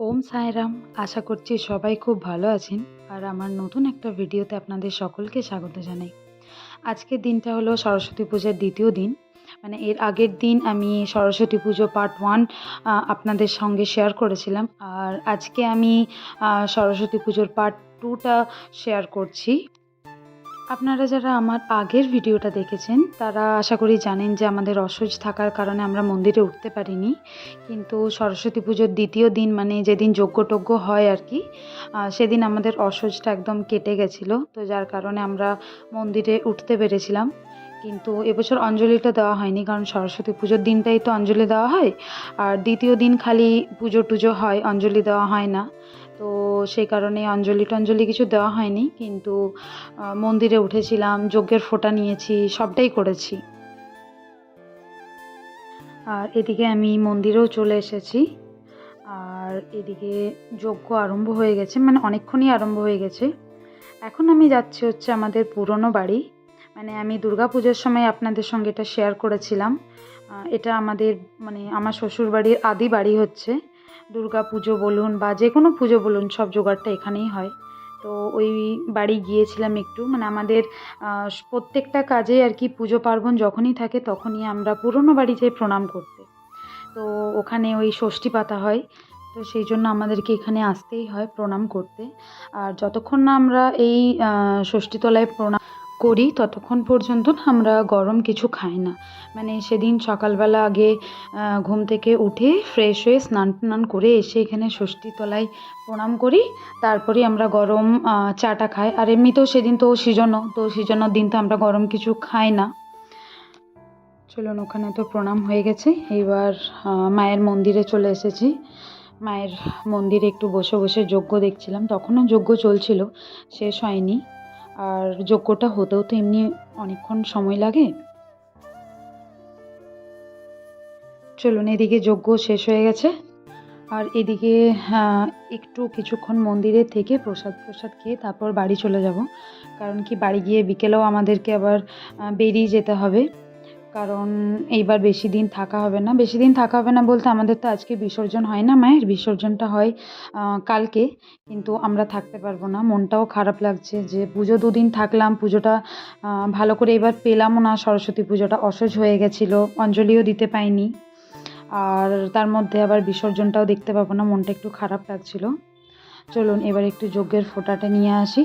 ওম সাইরাম, আশা করছি সবাই খুব ভালো আছেন আর আমার নতুন একটা ভিডিওতে আপনাদের সকলকে স্বাগত জানাই। আজকের দিনটা হলো সরস্বতী পূজার দ্বিতীয় দিন। মানে এর আগের দিন আমি সরস্বতী পুজো পার্ট ওয়ান আপনাদের সঙ্গে শেয়ার করেছিলাম। আর আজকে আমি সরস্বতী পুজোর পার্ট টুটা শেয়ার করছি। আপনারা যারা আমার আগের ভিডিওটা দেখেছেন, তারা আশা করি জানেন যে আমাদের অসহ্য থাকার কারণে আমরা মন্দিরে উঠতে পারিনি। কিন্তু সরস্বতী পুজোর দ্বিতীয় দিন মানে যেদিন যজ্ঞটজ্ঞ হয় আর কি সেদিন আমাদের অসহ্যটা একদম কেটে গেছিল। তো যার কারণে আমরা মন্দিরে উঠতে পেরেছিলাম। কিন্তু এবছর অঞ্জলিটা দেওয়া হয়নি, কারণ সরস্বতী পুজোর দিনটাই তো অঞ্জলি দেওয়া হয়। আর দ্বিতীয় দিন খালি পুজো টুজো হয়, অঞ্জলি দেওয়া হয় না। তো সেই কারণে অঞ্জলি টঞ্জলি কিছু দেওয়া হয়নি, কিন্তু মন্দিরে উঠেছিলাম, যজ্ঞের ফোঁটা নিয়েছি, সবটাই করেছি। আর এদিকে আমি মন্দিরেও চলে এসেছি। আর এদিকে যজ্ঞ আরম্ভ হয়ে গেছে মানে অনেকক্ষণই আরম্ভ হয়ে গেছে। এখন আমি যাচ্ছি হচ্ছে আমাদের পুরনো বাড়ি। মানে আমি দুর্গা পুজোর সময় আপনাদের সঙ্গে এটা শেয়ার করেছিলাম। এটা আমাদের মানে আমার শ্বশুর বাড়ির আদি বাড়ি হচ্ছে। দুর্গা পুজো বলুন বা যে কোনো পুজো বলুন, সব জোগাড়টা এখানেই হয়। তো ওই বাড়ি গিয়েছিলাম একটু। মানে আমাদের প্রত্যেকটা কাজে আর কি পুজো পার্বণ যখনই থাকে তখনই আমরা পুরনো বাড়ি যাই প্রণাম করতে। তো ওখানে ওই ষষ্ঠী পাতা হয়। তো সেই জন্য আমাদেরকে এখানে আসতেই হয় প্রণাম করতে। আর যতক্ষণ না আমরা এই ষষ্ঠীতলায় প্রণাম করি ততক্ষণ পর্যন্ত আমরা গরম কিছু খাই না। মানে সেদিন সকালবেলা আগে ঘুম থেকে উঠে ফ্রেশ হয়ে স্নান টান করে এসে এখানে ষষ্ঠী তলায় প্রণাম করি তারপরে আমরা গরম চাটা খাই। আর এমনিতেও সেদিন তো সিজনও তো সিজনের দিন তো আমরা গরম কিছু খাই না। চলুন ওখানে তো প্রণাম হয়ে গেছে। আহ, মায়ের মন্দিরে চলে এসেছি। মায়ের মন্দিরে একটু বসে বসে যজ্ঞ দেখছিলাম। তখনও যজ্ঞ চলছিল শেষ হয়নি। আর যজ্ঞটা হতেও তো এমনি অনেকক্ষণ সময় লাগে। চলুন এদিকে যজ্ঞ শেষ হয়ে গেছে। আর এদিকে আহ, একটু কিছুক্ষণ মন্দিরে থেকে প্রসাদ প্রসাদ খেয়ে তারপর বাড়ি চলে যাব। কারণ কি বাড়ি গিয়ে বিকেলেও আমাদেরকে আবার বেরিয়ে যেতে হবে। কারণ এইবার বেশি দিন থাকা হবে না। বেশি দিন থাকা হবে না বলতে আমাদের তো আজকে বিসর্জন হয় না মায়ের, বিসর্জনটা হয় কালকে। কিন্তু আমরা থাকতে পারব না। মনটাও খারাপ লাগছে যে পুজো দুদিন থাকলাম, পুজোটা ভালো করে এবার পেলামও না। সরস্বতী পুজোটা অসহ্য হয়ে গেছিল, অঞ্জলিও দিতে পাইনি। আর তার মধ্যে আবার বিসর্জনটাও দেখতে পাবো না, মনটা একটু খারাপ লাগছিল। চলুন এবার একটু যজ্ঞের ফোঁটাটা নিয়ে আসি।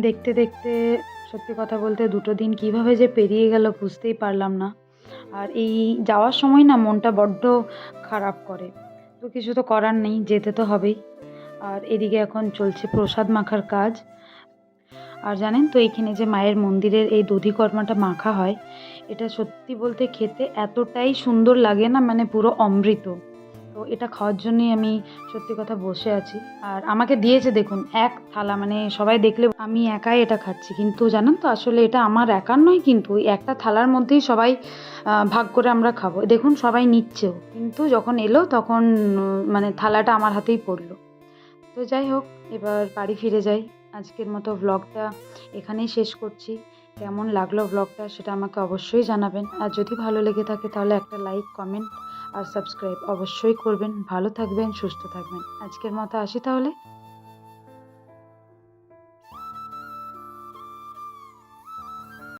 দেখতে দেখতে, সত্যি কথা বলতে দুটো দিন কীভাবে যে পেরিয়ে গেল বুঝতেই পারলাম না। আর এই যাওয়ার সময় না মনটা বড্ড খারাপ করে। তো কিছু তো করার নেই, যেতে তো হবেই। আর এদিকে এখন চলছে প্রসাদ মাখার কাজ। আর জানেন তো এইখানে যে মায়ের মন্দিরের এই দধিকর্মাটা মাখা হয়, এটা সত্যি বলতে খেতে এতটাই সুন্দর লাগে না মানে পুরো অমৃত। তো এটা খাওয়ার জন্যই আমি সত্যি কথা বসে আছি। আর আমাকে দিয়েছে দেখুন, এক থালা মানে সবাই দেখলে আমি একাই এটা খাচ্ছি। কিন্তু জানেন তো, আসলে এটা আমার একার নয় কিন্তু একটা থালার মধ্যেই সবাই ভাগ করে আমরা খাব। দেখুন, সবাই নিচ্ছেও। কিন্তু যখন এলো, তখন মানে থালাটা আমার হাতেই পড়ল। তো যাই হোক, এবার বাড়ি ফিরে যাই। আজকের মতো ভ্লগটা এখানেই শেষ করছি। কেমন লাগল ব্লগটা সেটা আমাকে অবশ্যই জানাবেন। আর যদি ভালো লেগে থাকে তাহলে একটা লাইক কমেন্ট আর সাবস্ক্রাইব অবশ্যই করবেন। ভালো থাকবেন, সুস্থ থাকবেন। আজকের মতো আসি তাহলে।